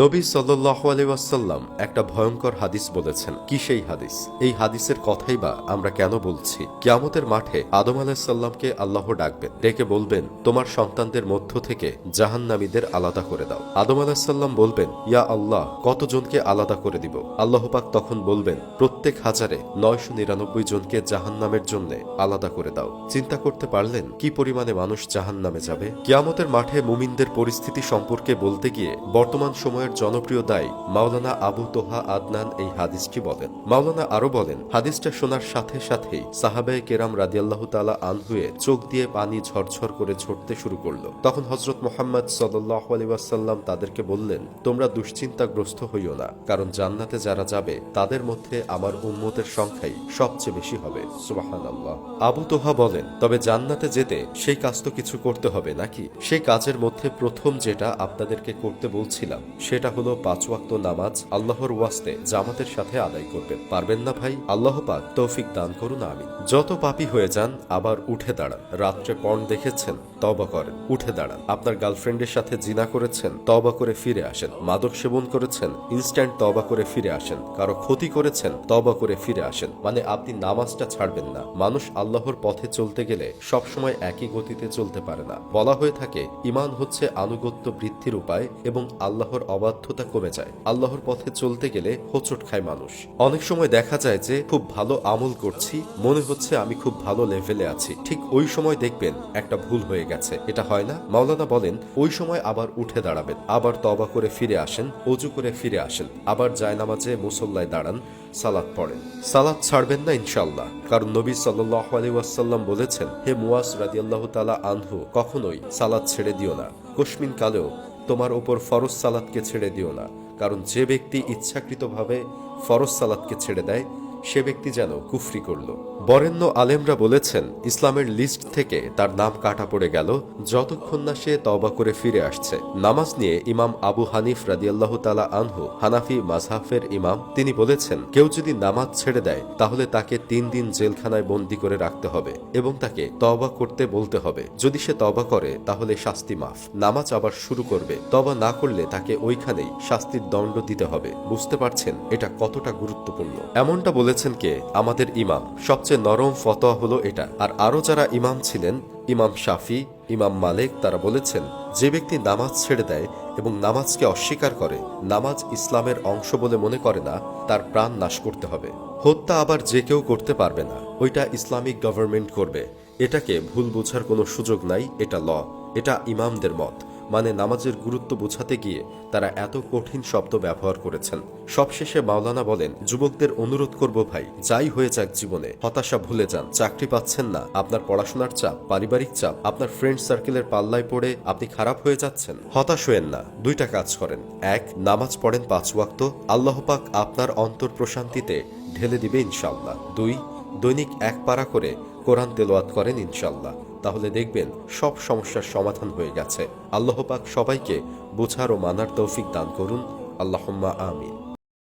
নবী সাল্লাহ আলাইসাল্লাম একটা ভয়ঙ্কর হাদিস বলেছেন। কি সেই হাদিস? এই হাদিসের কথাই বা আমরা কেন বলছি? কিয়ামতের মাঠে আদম আলাহিসাল্লামকে আল্লাহ ডাকবেন। ডেকে বলবেন, তোমার সন্তানদের মধ্য থেকে জাহান্নামীদের আলাদা করে দাও। আদম আলাহিসাল্লাম বলবেন, ইয়া আল্লাহ, কতজনকে আলাদা করে দিব? আল্লাহ পাক তখন বলবেন, প্রত্যেক হাজারে নয়শো নিরানব্বই জনকে জাহান্নামের জন্য আলাদা করে দাও। চিন্তা করতে পারলেন, কি পরিমাণে মানুষ জাহান্নামে যাবে? কিয়ামতের মাঠে মুমিনদের পরিস্থিতি সম্পর্কে বলতে গিয়ে বর্তমান সময়ের জনপ্রিয় দায়ী মাওলানা আবু তোহা আদনান এই হাদিসটি বলেন। মাওলানা আরও বলেন, হাদিসটা শোনার সাথে সাথেই সাহাবায়ে কেরাম রাদিয়াল্লাহ তালা আনহুয়ে চোখ দিয়ে পানি ঝরঝর করে ঝরতে শুরু করল। তখন হজরত মোহাম্মদ সাল্লাহ আলিবাসাল্লাম তাদেরকে বললেন, তোমরা দুশ্চিন্তাগ্রস্ত হইও না, কারণ জান্নাতে যারা যাবে, তাদের মধ্যে আমার উম্মতের সংখ্যাই সবচেয়ে বেশি হবে। সুবাহান আল্লাহ আবু তোহা বলেন, তবে জান্নাতে যেতে সেই কাজ তো কিছু করতে হবে নাকি? সেই কাজের মধ্যে প্রথম যেটা আপনাদেরকে করতে বলছিলাম সেটা হলো পাঁচ ওয়াক্ত নামাজ আল্লাহর ওয়াস্তে জামাতের সাথে আদায় করবেন। পারবেন না ভাই? আল্লাহ পাক তৌফিক দান করুন আমি যত পাপি হয়ে যান, আবার উঠে দাঁড়ান। রাত্রে পণ দেখেছেন? তবা করেন, উঠে দাঁড়ান। আপনার গার্লফ্রেন্ডের সাথে জিনা করেছেন? তবা করে ফিরে আসেন। মাদক সেবন করেছেন? ইনস্ট্যান্ট তবা করে ফিরে আসেন। কারও ক্ষতি করেছেন? তবা করে ফিরে আসেন। মানে আপনি নামাজটা ছাড়বেন না। মানুষ আল্লাহর পথে চলতে গেলে সবসময় একই গতিতে চলতে পারে না। বলা হয়ে থাকে ইমান হচ্ছে আনুগত্য বৃদ্ধির উপায় এবং আল্লাহর অবাধ্যতা কমে যায়। আল্লাহর পথে চলতে গেলে হোঁচট খায় মানুষ। অনেক সময় দেখা যায় যে, খুব ভালো আমল করছি, মনে হচ্ছে আমি খুব ভালো লেভেলে আছি। ঠিক ওই সময় দেখবেন একটা ভুল হয়ে গেছে। এটা হয় না? মাওলানা বলেন, ওই সময় আবার উঠে দাঁড়াবেন, আবার তবা করে ফিরে আসেন, অজু করে ফিরে আসেন, আবার জায়নামাজে মুসল্লায় দাঁড়ান সালাদ পড়েন। সালাদ ছাড়বেন না ইনশাল্লাহ কারণ নবী সাল্লাহ বলেছেন, হে মুয়াস রাদিয়াল্লাহ তালা আনহু, কখনোই সালাদ ছেড়ে দিও না। কশ্মিন কালেও তোমার ওপর ফরজ সালাদকে ছেড়ে দিও না, কারণ যে ব্যক্তি ইচ্ছাকৃতভাবে ফরজ সালাদকে ছেড়ে দেয় সে ব্যক্তি যেন কুফরি করল। বরেণ্য আলেমরা বলেছেন, ইসলামের লিস্ট থেকে তার নাম কাটা পড়ে গেল, যতক্ষণ না সে তবা করে ফিরে আসছে। নামাজ নিয়ে ইমাম আবু হানিফ রাদিয়াল্লাহ তালা আনহু, হানাফি মাঝহাফের ইমাম, তিনি বলেছেন, কেউ যদি নামাজ ছেড়ে দেয়, তাহলে তাকে তিন দিন জেলখানায় বন্দি করে রাখতে হবে এবং তাকে তবা করতে বলতে হবে। যদি সে তবা করে, তাহলে শাস্তি মাফ। নামাজ আবার শুরু করবে। তবা না করলে তাকে ওইখানেই শাস্তির দণ্ড দিতে হবে। বুঝতে পারছেন, এটা কতটা গুরুত্বপূর্ণ। এমনটা বলেছেন কে? আমাদের ইমাম। সবচেয়ে নরম ফতোয়া হলো এটা। আর আরও যারা ইমাম ছিলেন, ইমাম শাফি, ইমাম মালিক, তারা বলেছেন, যে ব্যক্তি নামাজ ছেড়ে দেয় এবং নামাজকে অস্বীকার করে, নামাজ ইসলামের অংশ বলে মনে করে না, তার প্রাণ নাশ করতে হবে। হত্যা আবার যে কেউ করতে পারবে না। ওইটা ইসলামিক গভর্নমেন্ট করবে। এটাকে ভুল বোঝার কোনো সুযোগ নাই, এটা ল। এটা ইমামদের মত। মানে নামাজের গুরুত্ব বোঝাতে গিয়ে তারা এত কঠিন শব্দ ব্যবহার করেছেন। সবশেষে মাওলানা বলেন, যুবকদের অনুরোধ করব ভাই, যাই হয়ে যাক জীবনে, হতাশা ভুলে যান, চাকরি পাচ্ছেন না, আপনার পড়াশোনার চাপ, পারিবারিক চাপ, আপনার ফ্রেন্ড সার্কেলের পাল্লায় পড়ে আপনি খারাপ হয়ে যাচ্ছেন। হতাশ হয়েন না, দুইটা কাজ করেন। এক, নামাজ পড়েন পাঁচ ওয়াক্ত, আল্লাহ পাক আপনার অন্তর প্রশান্তিতে ঢেলে দিবে ইনশাল্লাহ দুই, দৈনিক এক পারা করে কোরআন তেলোয়াত করেন ইনশাল্লাহ তাহলে দেখবেন সব সমস্যার সমাধান হয়ে গেছে। আল্লাহ পাক সবাইকে বোঝার ও মানার তৌফিক দান করুন। আল্লাহম্মা আমিন।